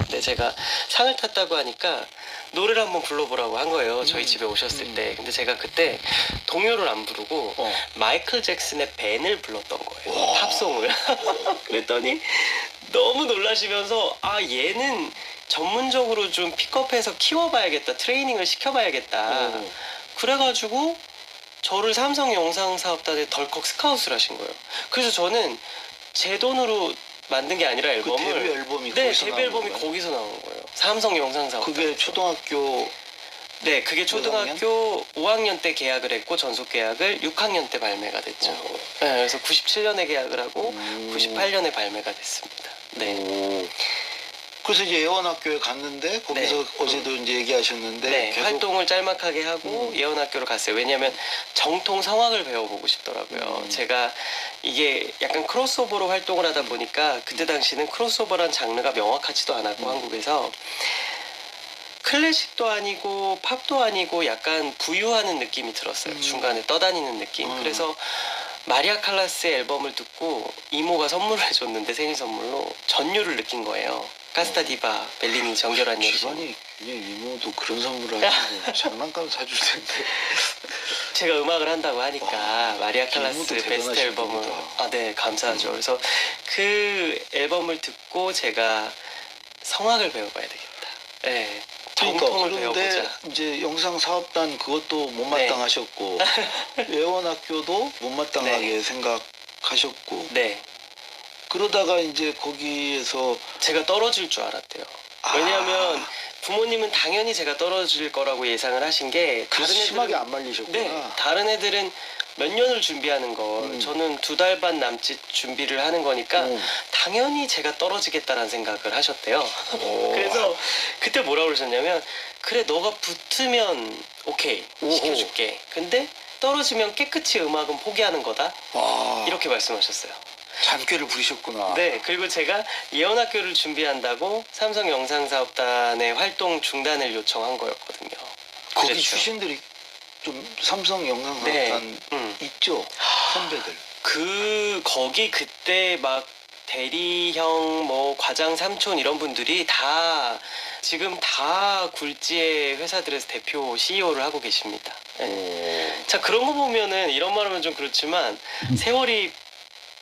근데 제가 상을 탔다고 하니까 노래를 한번 불러보라고 한 거예요. 저희 집에 오셨을 때. 근데 제가 그때 동요를 안 부르고 어. 마이클 잭슨의 벤을 불렀던 거예요. 와. 팝송을. 그랬더니 너무 놀라시면서 아 얘는 전문적으로 좀 픽업해서 키워봐야겠다. 트레이닝을 시켜봐야겠다. 어. 그래가지고 저를 삼성 영상 사업단에 덜컥 스카웃을 하신 거예요. 그래서 저는 제 돈으로 만든 게 아니라 그 앨범을 데뷔 앨범이 네 거기서 데뷔 나온 앨범이 건가요? 거기서 나온 거예요. 삼성 영상 사업단. 그게 초등학교 네 그게 초등학교 5학년 때 계약을 했고 전속 계약을 6학년 때 발매가 됐죠. 어. 네, 그래서 97년에 계약을 하고 음. 98년에 발매가 됐습니다. 네. 오. 그래서 이제 예원학교에 갔는데 거기서 네. 어제도 이제 얘기하셨는데 네, 계속 활동을 짤막하게 하고 음. 예원학교로 갔어요. 왜냐하면 정통 성악을 배워보고 싶더라고요. 음. 제가 이게 약간 크로스오버로 활동을 하다 보니까 그때 당시는 크로스오버란 장르가 명확하지도 않았고 음. 한국에서 클래식도 아니고 팝도 아니고 약간 부유하는 느낌이 들었어요. 음. 중간에 떠다니는 느낌. 음. 그래서 마리아 칼라스의 앨범을 듣고 이모가 선물을 해줬는데 생일 선물로 전율을 느낀 거예요. 카스타 디바 벨리니 정결한 여신. 집안이 그냥 이모도 그런 선물을 하시고 장난감 사줄 텐데 제가 음악을 한다고 하니까 와, 마리아 칼라스 베스트 앨범을. 아 네 감사하죠. 그래서 그 앨범을 듣고 제가 성악을 배워봐야 되겠다. 네 정통을 그러니까 그런데 배워보자. 이제 영상 사업단 그것도 못마땅하셨고 예원학교도 못마땅하게 생각하셨고 네 그러다가 이제 거기에서 제가 떨어질 줄 알았대요. 아. 왜냐하면 부모님은 당연히 제가 떨어질 거라고 예상을 하신 게 그래서 다른 심하게 애들은 안 말리셨구나. 네, 다른 애들은 몇 년을 준비하는 걸 음. 저는 두 달 반 남짓 준비를 하는 거니까 음. 당연히 제가 떨어지겠다라는 생각을 하셨대요. 오. 그래서 그때 뭐라고 그러셨냐면 그래 너가 붙으면 오케이 오호. 시켜줄게. 근데 떨어지면 깨끗이 음악은 포기하는 거다. 와 이렇게 말씀하셨어요. 잔꾀를 부리셨구나. 네, 그리고 제가 예언학교를 준비한다고 삼성 영상사업단의 활동 중단을 요청한 거였거든요. 거기 그랬죠. 출신들이 좀 삼성 영상 네. 사업단 음. 있죠 선배들. 그 거기 그때 막 대리형 뭐 과장 삼촌 이런 분들이 다 지금 다 굴지의 회사들에서 대표 CEO를 하고 계십니다. 네. 자 그런 거 보면은 이런 말하면 좀 그렇지만 세월이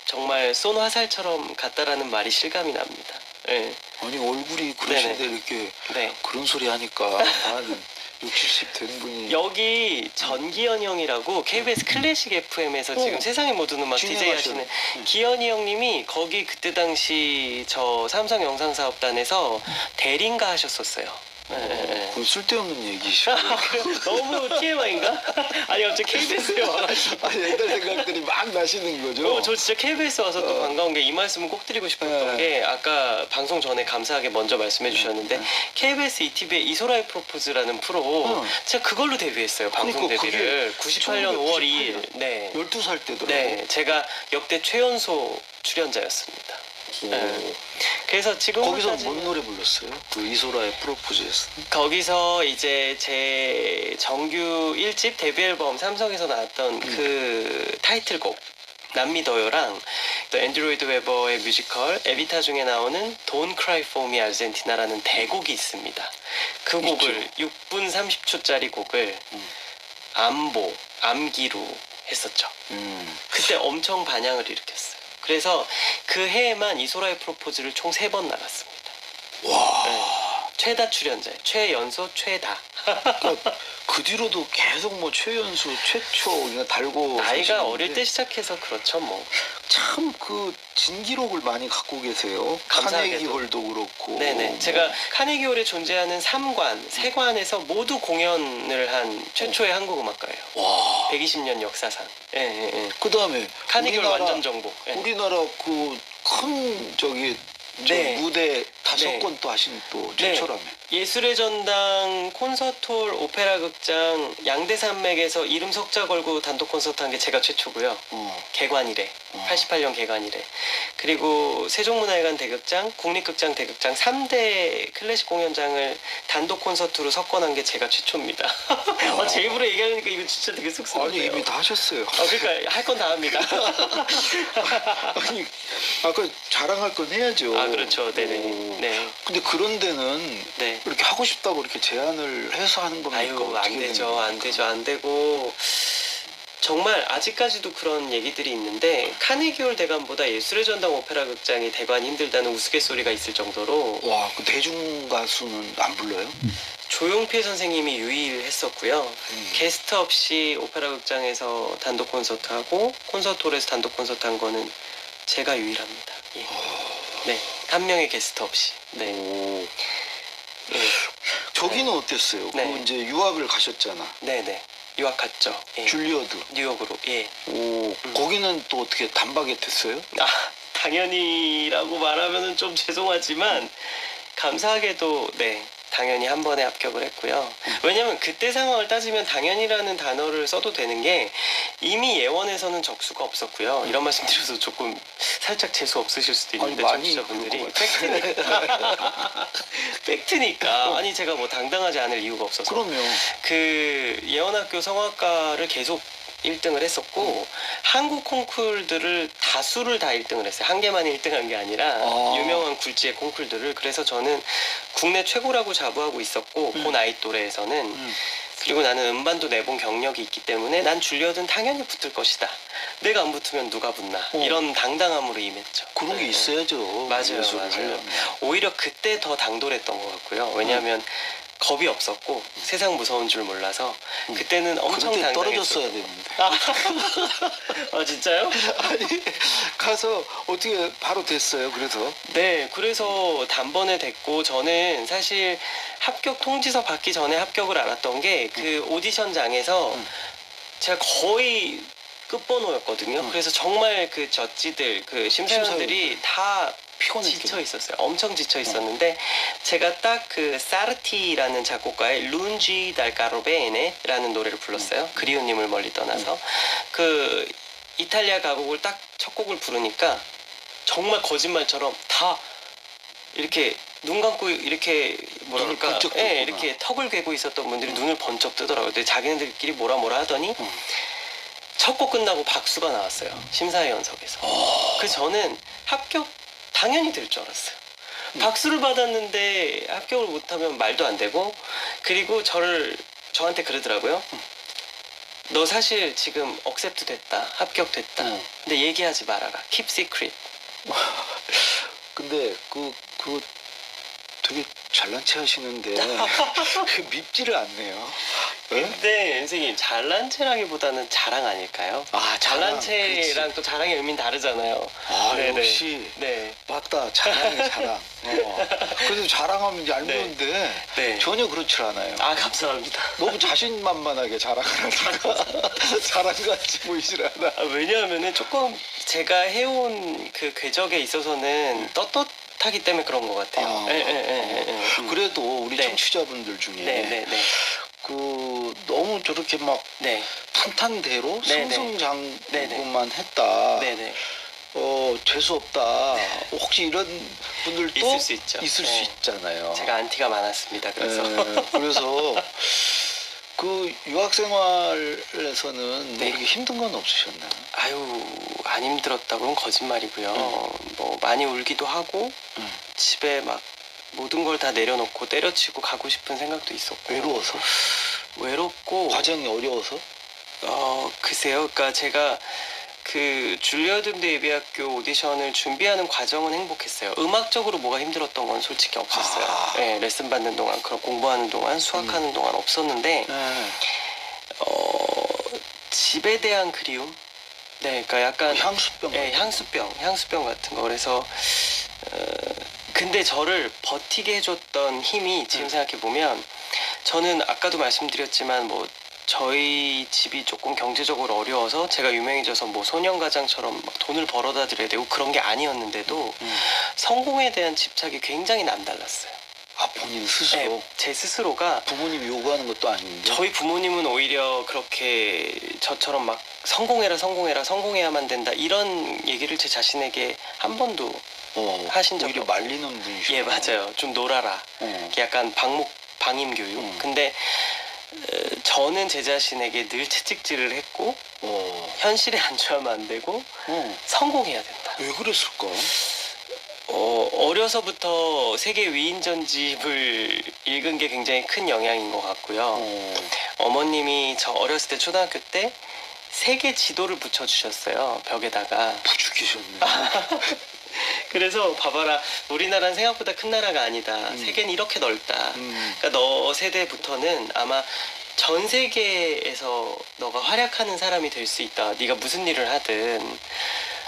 정말 쏜 화살처럼 갔다라는 말이 실감이 납니다. 네. 아니 얼굴이 그러신데 이렇게 네. 그런 소리 하니까 한 60, 70된 분이 여기 전기현 형이라고 KBS 클래식 FM에서 지금 어. 세상의 모든 음악 DJ 하시는 응. 기현이 형님이 거기 그때 당시 저 삼성 영상사업단에서 대리인가 하셨었어요. 네. 그럼 쓸데없는 얘기시고 너무 TMI인가? 아니 갑자기 KBS에 와가지고 아니, 옛날 생각들이 막 나시는 거죠. 어, 저 진짜 KBS 와서 또 어. 반가운 게 이 말씀을 꼭 드리고 싶었던 네. 게 아까 방송 전에 감사하게 먼저 말씀해 주셨는데 네. KBS ETV의 이소라의 프로포즈라는 프로 어. 제가 그걸로 데뷔했어요 방송 그러니까 데뷔를 그게 98년 5월 2일 1998년. 네. 12살 때더라고. 네 제가 역대 최연소 출연자였습니다 네. 그래서 지금 거기서 뭔 노래 불렀어요? 그 이소라의 프로포즈였어. 거기서 이제 제 정규 1집 데뷔 앨범 삼성에서 나왔던 그 타이틀곡 남미더요랑 또 앤드로이드 웨버의 뮤지컬 에비타 중에 나오는 Don't Cry For Me Argentina라는 대곡이 있습니다. 그 곡을 6분 30초짜리 곡을 음. 암보, 암기로 했었죠. 음. 그때 엄청 반향을 일으켰어요. 그래서 그 해에만 이소라의 프로포즈를 총 세 번 나갔습니다. 와. 네. 최다 출연자, 최연소, 최다. 그러니까 그 뒤로도 계속 뭐 최연수, 최초 그냥 달고 나이가 사시는데 어릴 때 시작해서 그렇죠, 뭐. 참 그 진기록을 많이 갖고 계세요. 감사하게도. 카네기 홀도 그렇고. 네네. 제가 카네기홀에 존재하는 3관, 세관에서 모두 공연을 한 최초의 한국 음악가예요. 와. 120년 역사상. 예, 예, 예. 그 다음에 카네기홀 우리나라, 완전 정복. 예. 우리나라 그 큰 저기 저 네. 무대 다섯 네. 건또 하신 또 네. 최초라며. 예술의 전당, 콘서트홀, 오페라 극장, 양대산맥에서 이름 석자 걸고 단독 콘서트 한 게 제가 최초고요. 어. 개관 이래. 어. 88년 개관 이래. 그리고 세종문화회관 대극장, 국립극장 대극장 3대 클래식 공연장을 단독 콘서트로 석권한 게 제가 최초입니다. 아, 제 입으로 얘기하니까 이거 진짜 되게 아니 쑥스럽네요. 이미 다 하셨어요. 아, 그러니까 할 건 다 합니다. 아니 아까 자랑할 건 해야죠. 아, 그렇죠. 네네. 오. 네. 근데 그런 데는 네. 이렇게 하고 싶다고 이렇게 제안을 해서 하는 겁니까? 아유 어떻게 안 되죠 안 되죠 안 되고 정말 아직까지도 그런 얘기들이 있는데 카네기홀 대관보다 예술의 전당 오페라 극장이 대관이 힘들다는 우스갯소리가 있을 정도로 와, 그 대중 가수는 안 불러요? 조용필 선생님이 유일했었고요 음. 게스트 없이 오페라 극장에서 단독 콘서트 하고 콘서트홀에서 단독 콘서트 한 거는 제가 유일합니다 예. 네 한 명의 게스트 없이 네, 오. 예. 저기는 어땠어요? 네. 그 이제 유학을 가셨잖아. 네네 유학 갔죠 예. 줄리어드. 뉴욕으로 예. 오, 거기는 또 어떻게 단박에 됐어요? 아, 당연히라고 말하면은 좀 죄송하지만 감사하게도 네 당연히 한 번에 합격을 했고요. 왜냐면 그때 상황을 따지면 당연이라는 단어를 써도 되는 게 이미 예원에서는 적수가 없었고요. 이런 말씀 드려서 조금 살짝 재수 없으실 수도 있는데 아니, 많이 청취자분들이 그런 것 팩트니까 팩트니까 아니 제가 뭐 당당하지 않을 이유가 없어서 그럼요. 그 예원학교 성악과를 계속 1등을 했었고 한국 콩쿨들을 다수를 다 1등을 했어요. 한 개만 1등한 게 아니라 아. 유명한 굴지의 콩쿨들을 그래서 저는 국내 최고라고 자부하고 있었고 그 나이 또래에서는 음. 그리고 나는 음반도 내본 경력이 있기 때문에 난 줄리어든 당연히 붙을 것이다. 내가 안 붙으면 누가 붙나 어. 이런 당당함으로 임했죠. 그런 게 네. 있어야죠. 맞아요, 맞아요. 하려면. 오히려 그때 더 당돌했던 것 같고요. 왜냐하면 겁이 없었고 세상 무서운 줄 몰라서 그때는 엄청 그때 당당했었고. 떨어졌어야 되는데. 아 진짜요? 아니 가서 어떻게 바로 됐어요? 그래서 네, 그래서 단번에 됐고 저는 사실 합격 통지서 받기 전에 합격을 알았던 게 그 오디션장에서 음. 제가 거의 끝번호였거든요. 음. 그래서 정말 그 젖지들 그 심사위원들이 다 피곤했겠네. 지쳐 있었어요. 엄청 지쳐 있었는데 제가 딱 그 사르티라는 작곡가의 룬지 달카로베네라는 노래를 불렀어요. 그리오님을 멀리 떠나서 그 이탈리아 가곡을 딱 첫 곡을 부르니까 정말 거짓말처럼 다 이렇게 눈 감고 이렇게 뭐랄까 예. 이렇게 턱을 괴고 있었던 분들이 눈을 번쩍 뜨더라고요. 근데 자기네들끼리 뭐라 뭐라 하더니 음. 첫 곡 끝나고 박수가 나왔어요. 심사위원석에서. 어. 그래서 저는 합격 당연히 될 줄 알았어요. 음. 박수를 받았는데 합격을 못하면 말도 안 되고 그리고 저를 저한테 그러더라고요. 너 사실 지금 억셉트 됐다, 합격됐다. 음. 근데 얘기하지 말아라. Keep secret. 근데 그 그 되게 잘난 체 하시는데 그 밉지를 않네요. 네? 근데 선생님 잘난 체라기보다는 자랑 아닐까요? 아, 잘난 자랑, 체랑 또 자랑의 의미는 다르잖아요. 아 네네. 역시 네. 맞다 자랑이 자랑. 어. 그래도 자랑하면 얄미운데 네. 전혀 그렇지 않아요. 아 감사합니다. 너무 자신만만하게 자랑을 하니까 자랑같이 보이질 않아. 아, 왜냐하면은 조금 제가 해온 그 궤적에 있어서는 떳떳 하기 때문에 그런 것 같아요. 아, 예, 예, 예, 예, 예. 음. 그래도 우리 네. 청취자분들 중에 네, 네, 네, 그 너무 저렇게 막 네, 탄탄대로 네, 네. 승승장구만 했다. 네, 네. 어 재수 없다. 혹시 이런 분들도 있을 수 있죠. 있을 네. 수 있잖아요. 제가 안티가 많았습니다. 그래서 예, 그래서 그 유학 생활에서는 네. 뭐 힘든 건 없으셨나요? 아유 안 힘들었다고는 거짓말이고요. 뭐 많이 울기도 하고 음. 집에 막 모든 걸 다 내려놓고 때려치고 가고 싶은 생각도 있었고 외로워서? 외롭고 과정이 어려워서? 어 글쎄요. 그러니까 제가 그 줄리어드 음대 예비학교 오디션을 준비하는 과정은 행복했어요. 음악적으로 뭐가 힘들었던 건 솔직히 없었어요. 아. 네, 레슨 받는 동안, 그런 공부하는 동안, 수학하는 동안 없었는데 네. 어 집에 대한 그리움. 네, 그러니까 약간 그 향수병. 예, 향수병, 향수병 같은 거. 그래서 어, 근데 저를 버티게 해줬던 힘이 지금 음. 생각해 보면 저는 아까도 말씀드렸지만 뭐 저희 집이 조금 경제적으로 어려워서 제가 유명해져서 뭐 소년가장처럼 막 돈을 벌어다 드려야 되고 그런 게 아니었는데도 음. 성공에 대한 집착이 굉장히 남달랐어요. 아 본인 스스로 네, 제 스스로가 부모님이 요구하는 것도 아닌데. 저희 부모님은 오히려 그렇게 저처럼 막 성공해라 성공해라 성공해야만 된다 이런 얘기를 제 자신에게 한 번도 어, 하신 적이 오히려. 말리는 분이시고. 예 맞아요 좀 놀아라 어. 약간 방목 방임 교육 음. 근데 어, 저는 제 자신에게 늘 채찍질을 했고 어. 현실에 안주하면 안 되고 어. 성공해야 된다 왜 그랬을까? 어, 어려서부터 세계 위인전집을 읽은 게 굉장히 큰 영향인 것 같고요. 어, 어머님이 저 어렸을 때 초등학교 때 세계 지도를 붙여주셨어요 벽에다가 부죽이셨네. 그래서 봐봐라 우리나라는 생각보다 큰 나라가 아니다 음. 세계는 이렇게 넓다 음. 그러니까 너 세대부터는 아마 전 세계에서 너가 활약하는 사람이 될 수 있다 네가 무슨 일을 하든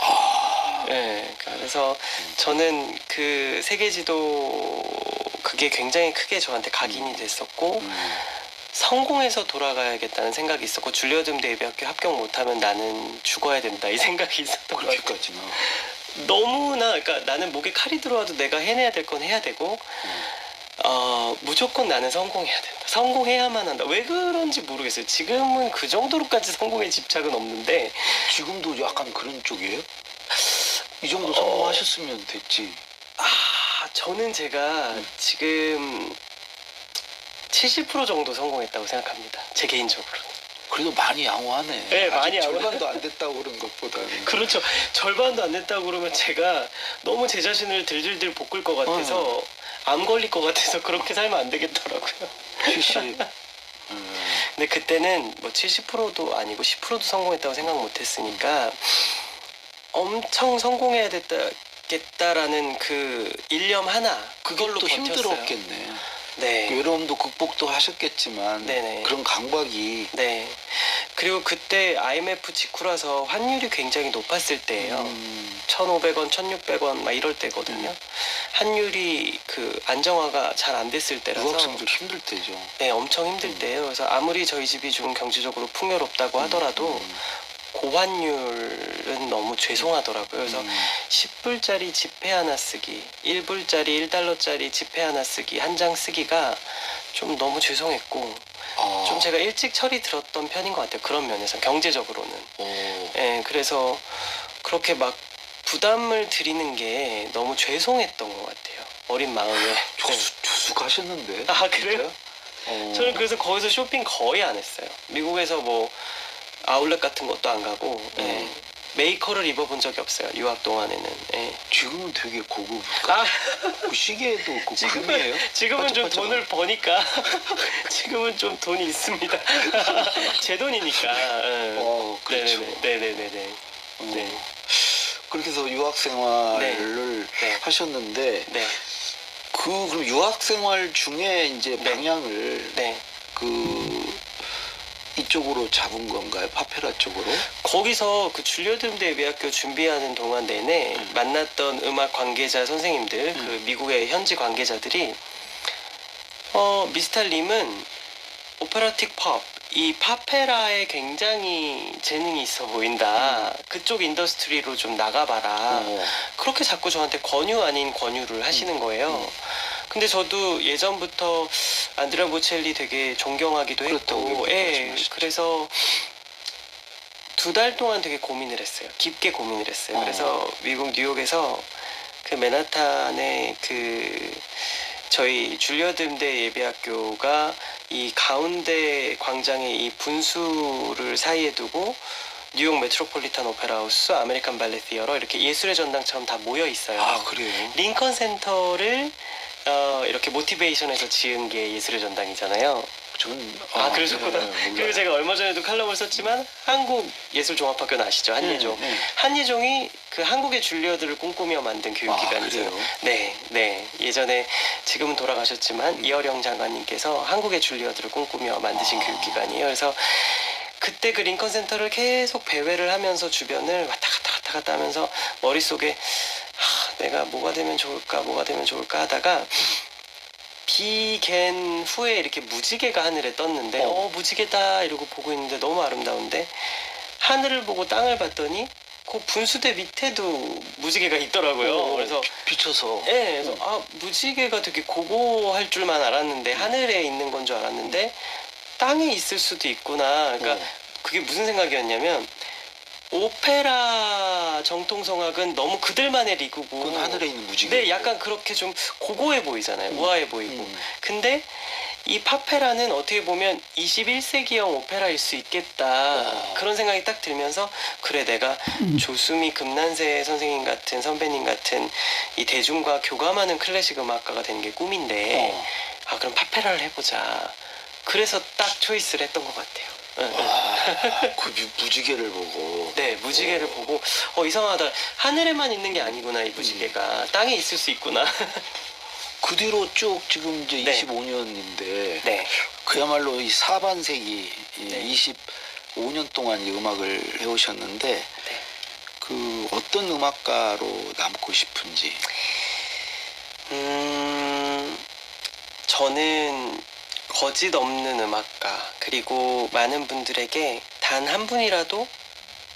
아, 네, 그래서 저는 그 세계 지도 그게 굉장히 크게 저한테 각인이 됐었고 음. 성공해서 돌아가야겠다는 생각이 있었고 줄리어드대 예비학교 합격 못하면 나는 죽어야 된다 이 생각이 있었던 것 같아요. 그렇게까지나. 너무나 그러니까 나는 목에 칼이 들어와도 내가 해내야 될 건 해야 되고 음. 어, 무조건 나는 성공해야 된다. 성공해야만 한다. 왜 그런지 모르겠어요. 지금은 그 정도로까지 성공에 집착은 없는데 지금도 약간 그런 쪽이에요? 이 정도 어. 성공하셨으면 됐지. 아 저는 제가 음. 지금 70% 정도 성공했다고 생각합니다. 제 개인적으로. 그래도 많이 양호하네. 네, 많이. 절반도 안 됐다고 그런 것보다는. 그렇죠. 절반도 안 됐다고 그러면 제가 너무 제 자신을 들들들 볶을 것 같아서 어. 암 걸릴 것 같아서 그렇게 살면 안 되겠더라고요. 70. 음. 근데 그때는 뭐 70%도 아니고 10%도 성공했다고 생각 못 했으니까 엄청 성공해야 됐다 겠다라는 그 일념 하나 그걸로 또 버텼어요. 힘들었겠네. 네. 외로움도 극복도 하셨겠지만 네네. 그런 강박이 네. 그리고 그때 IMF 직후라서 환율이 굉장히 높았을 때예요. 음, 1,500원, 1,600원 막 이럴 때거든요. 환율이 그 안정화가 잘 안 됐을 때라서 유학생들 힘들 때죠. 네, 엄청 힘들 음. 때예요. 그래서 아무리 저희 집이 좀 경제적으로 풍요롭다고 하더라도 음, 고환율은 너무 죄송하더라고요. 그래서 음, 10불짜리 지폐 하나 쓰기, 1불짜리 1달러짜리 지폐 하나 쓰기, 한 장 쓰기가 좀 너무 죄송했고 아, 좀 제가 일찍 철이 들었던 편인 것 같아요. 그런 면에서 경제적으로는. 어, 예, 그래서 그렇게 막 부담을 드리는 게 너무 죄송했던 것 같아요. 어린 마음에. 네. 조수, 조숙하셨는데. 아, 그래요? 어, 저는 그래서 거기서 쇼핑 거의 안 했어요. 미국에서 뭐 아울렛 같은 것도 안 가고 예. 음. 메이커를 입어본 적이 없어요. 유학 동안에는. 예. 지금은 되게 고급. 아, 그 시계도 그 지금은- 좀 반짝반짝. 돈을 버니까 지금은 좀 돈이 있습니다. 제 돈이니까. 예. 어, 그렇죠. 네네네. 네네네. 어, 네. 그렇게 해서 유학 생활을 네. 하셨는데 네. 그 그럼 유학 생활 중에 이제 네. 방향을 네. 그 이쪽으로 잡은 건가요? 파페라 쪽으로? 거기서 그 줄리어드대 예비학교 준비하는 동안 내내 음. 만났던 음악 관계자 선생님들, 그 음. 미국의 현지 관계자들이 어 미스탈님은 오페라틱 팝, 이 파페라에 굉장히 재능이 있어 보인다. 그쪽 인더스트리로 좀 나가봐라. 음. 어. 그렇게 자꾸 저한테 권유 아닌 권유를 하시는 거예요. 음. 근데 저도 예전부터 안드레아 보첼리 되게 존경하기도 했고, 예. 그래서 두 달 동안 되게 고민을 했어요. 깊게 고민을 했어요. 어. 그래서 미국 뉴욕에서 그 맨하탄의 그 저희 줄리어드대 예비학교가 이 가운데 광장에 이 분수를 사이에 두고 뉴욕 메트로폴리탄 오페라 하우스, 아메리칸 발레 티어러 이렇게 예술의 전당처럼 다 모여 있어요. 아 그래요? 링컨 센터를 어, 이렇게 모티베이션에서 지은 게 예술의 전당이잖아요. 저는 아, 그러셨구나. 네, 몰라요. 그리고 제가 얼마 전에도 칼럼을 썼지만 한국 예술종합학교는 아시죠? 한예종. 네, 네. 한예종이 그 한국의 줄리어들을 꿈꾸며 만든 아 교육기관이죠. 그래요? 네, 네. 예전에 지금은 돌아가셨지만 음. 이어령 장관님께서 한국의 줄리어들을 꿈꾸며 만드신 아. 교육기관이에요. 그래서 그때 그 링컨 센터를 계속 배회를 하면서 주변을 왔다 갔다 갔다 갔다 하면서 머릿속에 하, 내가 뭐가 되면 좋을까, 뭐가 되면 좋을까 하다가 비갠 후에 이렇게 무지개가 하늘에 떴는데 어. 어, 무지개다 이러고 보고 있는데 너무 아름다운데 하늘을 보고 땅을 봤더니 그 분수대 밑에도 무지개가 있더라고요. 어, 그래서 비- 비춰서. 예, 그래서 아 무지개가 되게 고고할 줄만 알았는데 하늘에 있는 건 줄 알았는데 땅에 있을 수도 있구나. 그러니까 어. 그게 무슨 생각이었냐면 오페라 정통 성악은 너무 그들만의 리그고 그건 하늘에 있는 무지개. 네, 약간 그렇게 좀 고고해 보이잖아요. 우아해 보이고. 음. 근데 이 파페라는 어떻게 보면 21세기형 오페라일 수 있겠다. 어. 그런 생각이 딱 들면서 그래 내가 조수미 금난세 선생님 같은 선배님 같은 이 대중과 교감하는 클래식 음악가가 되는 게 꿈인데 어. 아 그럼 파페라를 해보자. 그래서 딱 초이스를 했던 것 같아요. 와, 그 무- 무지개를 보고. 네, 무지개를 보고 어 이상하다. 하늘에만 있는 게 아니구나 이 무지개가 땅에 있을 수 있구나. 그 뒤로 쭉 지금 이제 네. 25년인데 네, 그야말로 이 사반세기 이 네. 25년 동안 이 음악을 해오셨는데 네. 그 어떤 음악가로 남고 싶은지. 음, 저는 거짓 없는 음악가 그리고 많은 분들에게 단 한 분이라도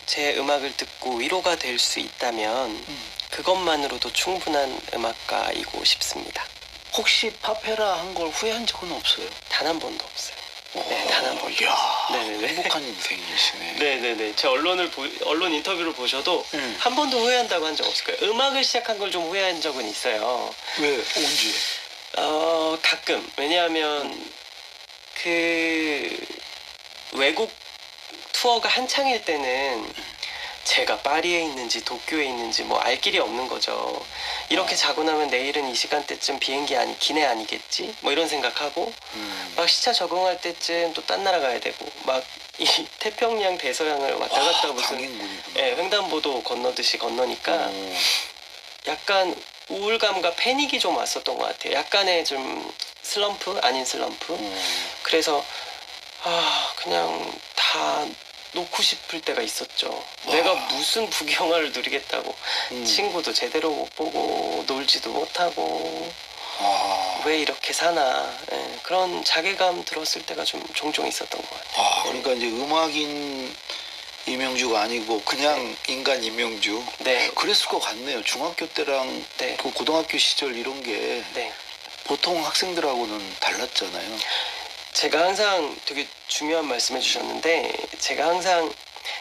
제 음악을 듣고 위로가 될 수 있다면 그것만으로도 충분한 음악가이고 싶습니다. 혹시 파페라 한 걸 후회한 적은 없어요? 단 한 번도 없어요. 네, 단 한 번도 이야, 네네네. 행복한 인생이시네. 네네네. 제 언론을 보, 언론 인터뷰를 보셔도 음. 한 번도 후회한다고 한 적 없을 거예요. 음악을 시작한 걸 좀 후회한 적은 있어요. 왜? 언제? 어, 가끔. 왜냐하면 그 외국 투어가 한창일 때는 제가 파리에 있는지 도쿄에 있는지 뭐 알 길이 없는 거죠. 이렇게 자고 나면 내일은 이 시간대쯤 비행기 아니 기내 아니겠지? 뭐 이런 생각하고 음. 막 시차 적응할 때쯤 또 딴 나라 가야 되고 막 이 태평양 대서양을 왔다 갔다 와, 무슨 강인군이구나. 예, 횡단보도 건너듯이 건너니까 어. 약간 우울감과 패닉이 좀 왔었던 것 같아요. 약간의 좀 슬럼프 아닌 슬럼프. 어. 그래서 아 그냥 다 놓고 싶을 때가 있었죠. 내가 무슨 부경화를 누리겠다고 음. 친구도 제대로 못 보고 놀지도 못하고 아. 왜 이렇게 사나 예, 그런 자괴감 들었을 때가 좀 종종 있었던 것 같아요. 아, 그러니까 이제 음악인 이명주가 아니고 그냥 인간 이명주. 네, 그랬을 것 같네요. 중학교 때랑 네, 그 고등학교 시절 이런 게 네. 보통 학생들하고는 달랐잖아요. 제가 항상 되게 중요한 말씀 해 주셨는데 제가 항상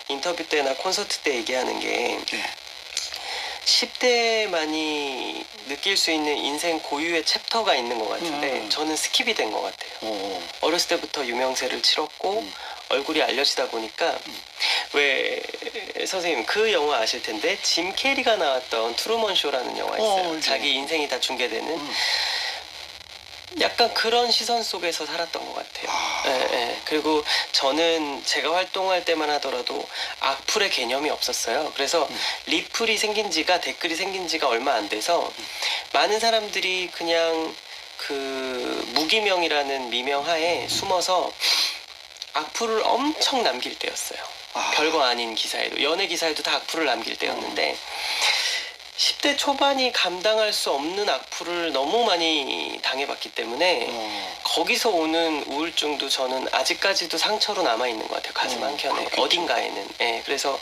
인터뷰 때나 콘서트 때 얘기하는 게 네. 10대만이 느낄 수 있는 인생 고유의 챕터가 있는 것 같은데 음. 저는 스킵이 된 것 같아요. 어. 어렸을 때부터 유명세를 치렀고 음. 얼굴이 알려지다 보니까 왜 선생님 그 영화 아실 텐데 짐 캐리가 나왔던 트루먼 쇼라는 영화 있어요. 어, 알죠. 자기 인생이 다 중계되는 음. 약간 그런 시선 속에서 살았던 것 같아요. 아. 예, 예. 그리고 저는 제가 활동할 때만 하더라도 악플의 개념이 없었어요. 그래서 음. 리플이 생긴 지가 댓글이 생긴 지가 얼마 안 돼서 많은 사람들이 그냥 그 무기명이라는 미명하에 숨어서 악플을 엄청 남길 때였어요. 아. 별거 아닌 기사에도 연예 기사에도 다 악플을 남길 때였는데 10대 초반이 감당할 수 없는 악플을 너무 많이 당해봤기 때문에 어. 거기서 오는 우울증도 저는 아직까지도 상처로 남아 있는 것 같아요. 가슴 어, 한켠에 그렇겠죠. 어딘가에는. 예, 그래서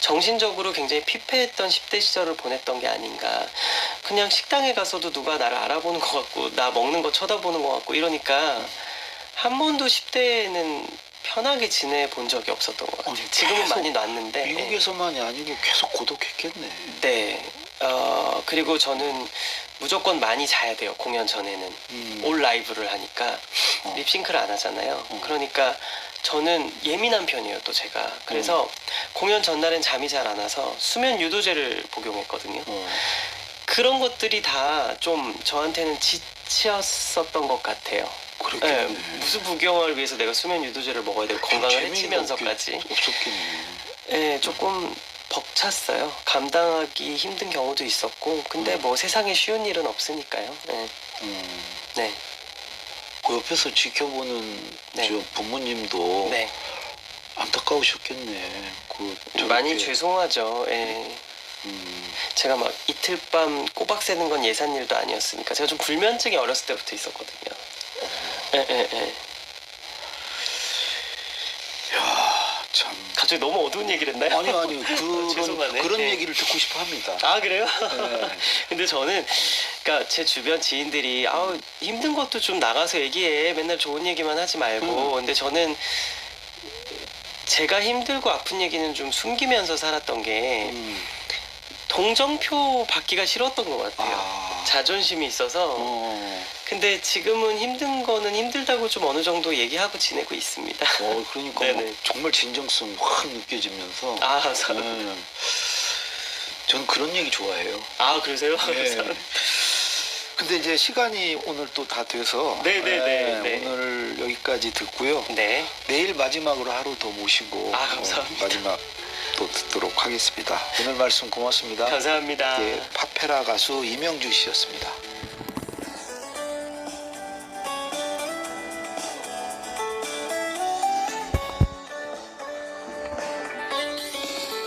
정신적으로 굉장히 피폐했던 10대 시절을 보냈던 게 아닌가. 그냥 식당에 가서도 누가 나를 알아보는 것 같고 나 먹는 거 쳐다보는 것 같고 이러니까 한 번도 10대에는 편하게 지내 본 적이 없었던 것 같아요. 아니, 지금은 계속 많이 놨는데. 예. 미국에서만이 아니고 계속 고독했겠네. 네. 어, 그리고 저는 무조건 많이 자야 돼요. 공연 전에는. 음. 올 라이브를 하니까 어. 립싱크를 안 하잖아요. 어. 그러니까 저는 예민한 편이에요, 또 제가. 그래서 음. 공연 전날엔 잠이 잘 안 와서 수면 유도제를 복용했거든요. 어. 그런 것들이 다 좀 저한테는 지치었었던 것 같아요. 예, 그렇겠네. 무슨 부경화를 위해서 내가 수면 유도제를 먹어야 되고 건강을 재미가 해치면서까지. 없었겠네. 예, 조금 벅찼어요. 감당하기 힘든 경우도 있었고, 근데 음. 뭐 세상에 쉬운 일은 없으니까요. 예, 음. 네, 그 옆에서 지켜보는 네. 저 부모님도 네. 안타까우셨겠네. 그 저렇게, 많이 죄송하죠. 예. 음, 제가 막 이틀 밤 꼬박 새는 건 예산 일도 아니었으니까 제가 좀 불면증이 어렸을 때부터 있었거든요. 예, 예, 예. 야, 참. 갑자기 너무 어두운 얘기를 했나요? 아니 아니 그런 죄송하네. 그런 네. 얘기를 듣고 싶어 합니다. 아 그래요? 네. 근데 저는 그러니까 제 주변 지인들이 아우 힘든 것도 좀 나가서 얘기해 맨날 좋은 얘기만 하지 말고 음. 근데 저는 제가 힘들고 아픈 얘기는 좀 숨기면서 살았던 게 음. 동정표 받기가 싫었던 것 같아요. 아. 자존심이 있어서. 어. 근데 지금은 힘든 거는 힘들다고 좀 어느 정도 얘기하고 지내고 있습니다. 어, 그러니까. 뭐 정말 진정성 확 느껴지면서. 아, 감사합니다. 네. 저는 그런 얘기 좋아해요. 아, 그러세요? 네. 근데 이제 시간이 오늘 또 다 돼서 네네네, 네. 오늘 여기까지 듣고요. 네. 내일 마지막으로 하루 더 모시고 아, 감사합니다. 어, 마지막 또 듣도록 하겠습니다. 오늘 말씀 고맙습니다. 감사합니다. 예, 파페라 가수 이명주 씨였습니다.